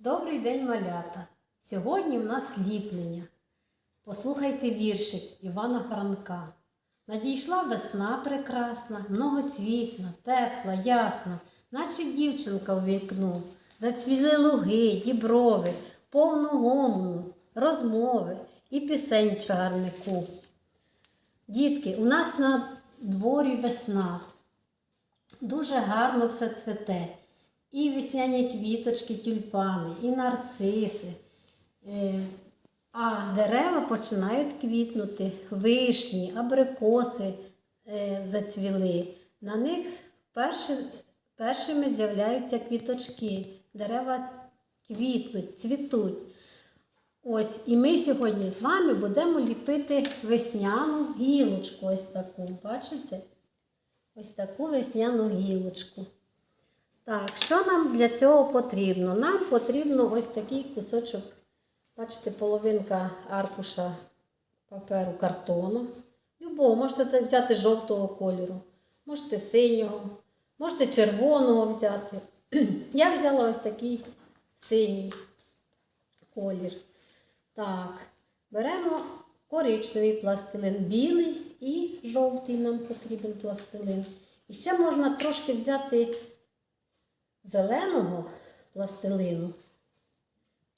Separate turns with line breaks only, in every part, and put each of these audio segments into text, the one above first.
Добрий день, малята! Сьогодні в нас ліплення. Послухайте віршик Івана Франка. Надійшла весна прекрасна, многоцвітна, тепла, ясна, наче дівчинка у вікну. Зацвіли луги, діброви, повну гомону, розмови і пісень в чагарнику. Дітки, у нас на дворі весна. Дуже гарно все цвете. І весняні квіточки, тюльпани, і нарциси. Е, А дерева починають квітнути, вишні, абрикоси е, зацвіли. На них перші, першими з'являються квіточки. Дерева квітнуть, цвітуть. Ось, і ми сьогодні з вами будемо ліпити весняну гілочку. Ось таку. Бачите? Ось таку весняну гілочку. Так, що нам для цього потрібно? Нам потрібно ось такий кусочок, бачите, половинка аркуша паперу картону. Любого, можете взяти жовтого кольору, можете синього, можете червоного взяти. Я взяла ось такий синій колір. Так, беремо коричневий пластилин, білий і жовтий нам потрібен пластилин. І ще можна трошки взяти зеленого пластилину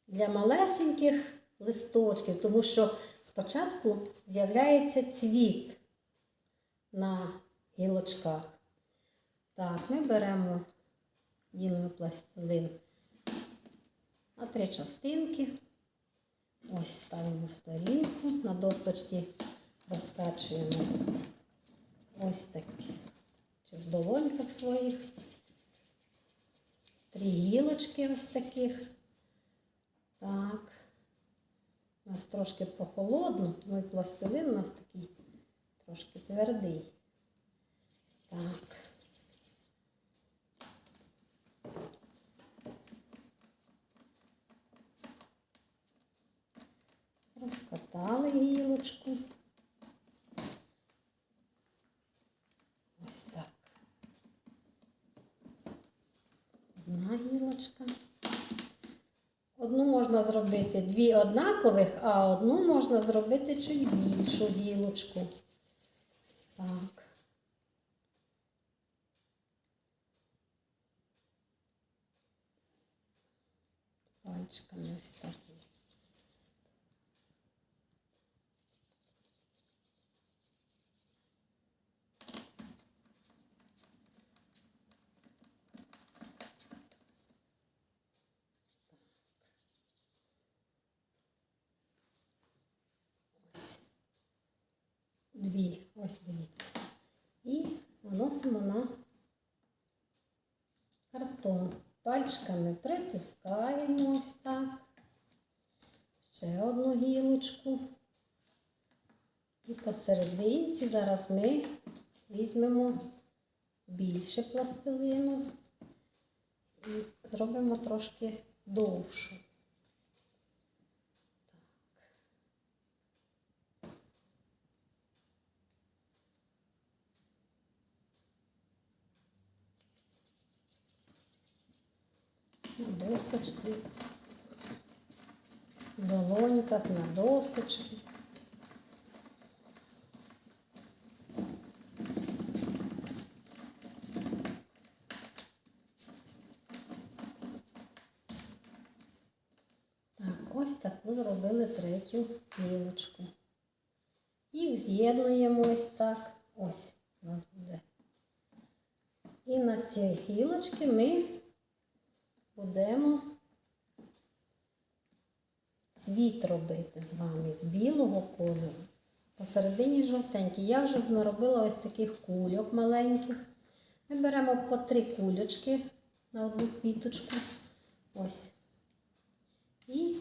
для малесеньких листочків, тому що спочатку з'являється цвіт на гілочках. Так, ми беремо ділимо пластилин на три частинки. Ось ставимо в сторінку, на досточці розкачуємо ось такі, чи в долоньках своїх. Три гілочки ось таких. Так. У нас трошки прохолодно, тому і пластилин у нас такий трошки твердий. Так. Розкатали гілочку. Ось так. Одна. Одну можна зробити дві однакових, а одну можна зробити чуть більшу гілочку. Так. Пальчиками ось так. Ось. Дві, ось дивіться. І наносимо на картон. Пальчиками притискаємо ось так. Ще одну гілочку. І посерединці зараз ми візьмемо більше пластилину і зробимо трошки довшу. Досочці, в долоньках, на досточки. Так, ось таку зробили третю гілочку. Їх з'єднуємо ось так. Ось у нас буде. І на ці гілочки ми будемо цвіт робити з вами з білого кольору. Посередині жовтенький. Я вже наробила ось таких кульок маленьких. Ми беремо по три кульочки на одну квіточку. Ось. І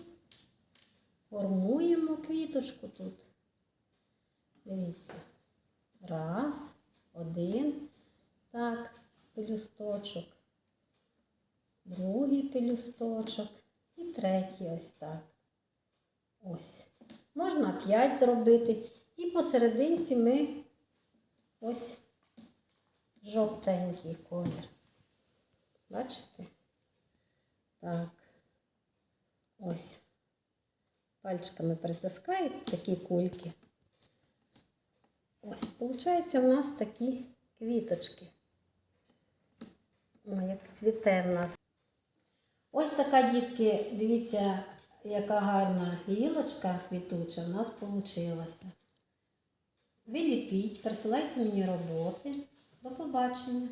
формуємо квіточку тут. Дивіться. Раз, один. Так, пелюсточок другий пелюсточок і третій ось так. Ось. Можна п'ять зробити. І посерединці ми ось жовтенький колір. Бачите? Так. Ось. Пальчиками притискаєте такі кульки. Ось, виходить, у нас такі квіточки. О, як цвіте в нас. Ось така, дітки, дивіться, яка гарна гілочка квітуча в нас вийшла. Виліпіть, присилайте мені роботи. До побачення.